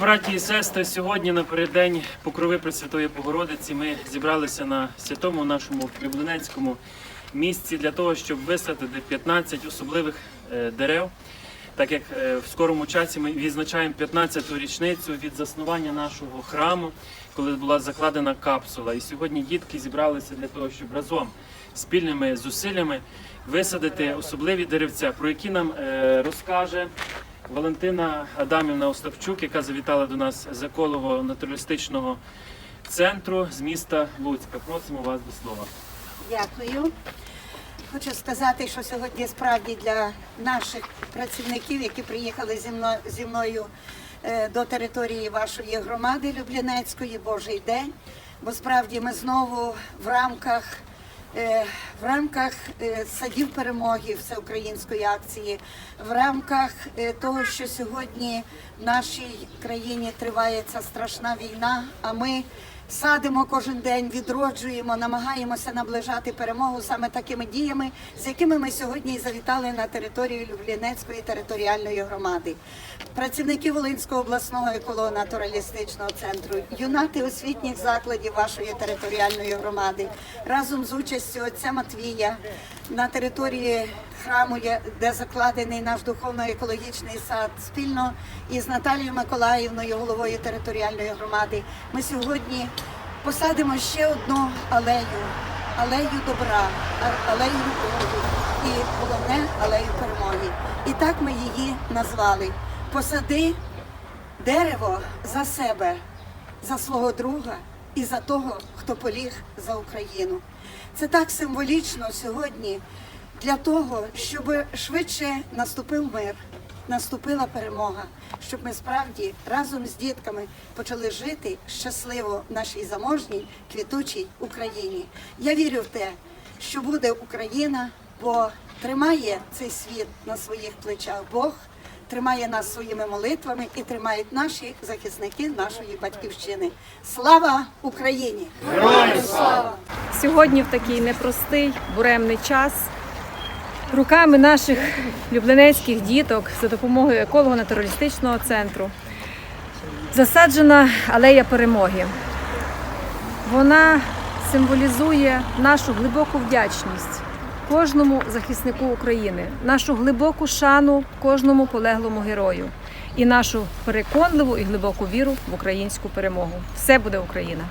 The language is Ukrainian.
браті і сестри, сьогодні напереддень Покрови Пресвятої Богородиці ми зібралися на святому нашому Люблинецькому місці для того, щоб висадити 15 особливих е, дерев. Так як е, в скорому часі ми відзначаємо 15-ту річницю від заснування нашого храму, коли була закладена капсула. І сьогодні дітки зібралися для того, щоб разом спільними зусиллями висадити особливі деревця, про які нам е, розкаже Валентина Адамівна Остапчук, яка завітала до нас з еколого натуралістичного центру з міста Луцька. Просимо вас до слова. Дякую. Хочу сказати, що сьогодні справді для наших працівників, які приїхали зі мною, зі мною е, до території вашої громади Люблінецької, Божий день. Бо справді ми знову в рамках, в рамках е, садів перемоги всеукраїнської акції, в рамках е, того, що сьогодні в нашій країні триває ця страшна війна, а ми Садимо кожен день, відроджуємо, намагаємося наближати перемогу саме такими діями, з якими ми сьогодні і завітали на територію Люблінецької територіальної громади. Працівники Волинського обласного еколого-натуралістичного центру, юнати освітніх закладів вашої територіальної громади разом з участю отця Матвія на території храму, де закладений наш духовно-екологічний сад, спільно із Наталією Миколаївною, головою територіальної громади. Ми сьогодні посадимо ще одну алею, алею добра, алею любові і головне алею перемоги. І так ми її назвали. Посади дерево за себе, за свого друга і за того, хто поліг за Україну. Це так символічно сьогодні для того, щоб швидше наступив мир, наступила перемога, щоб ми справді разом з дітками почали жити щасливо в нашій заможній квітучій Україні. Я вірю в те, що буде Україна, бо тримає цей світ на своїх плечах Бог тримає нас своїми молитвами і тримають наші захисники нашої батьківщини. Слава Україні! Героям слава! Сьогодні в такий непростий буремний час руками наших люблинецьких діток за допомогою еколого-натуралістичного центру засаджена алея перемоги. Вона символізує нашу глибоку вдячність кожному захиснику України, нашу глибоку шану кожному полеглому герою і нашу переконливу і глибоку віру в українську перемогу. Все буде Україна!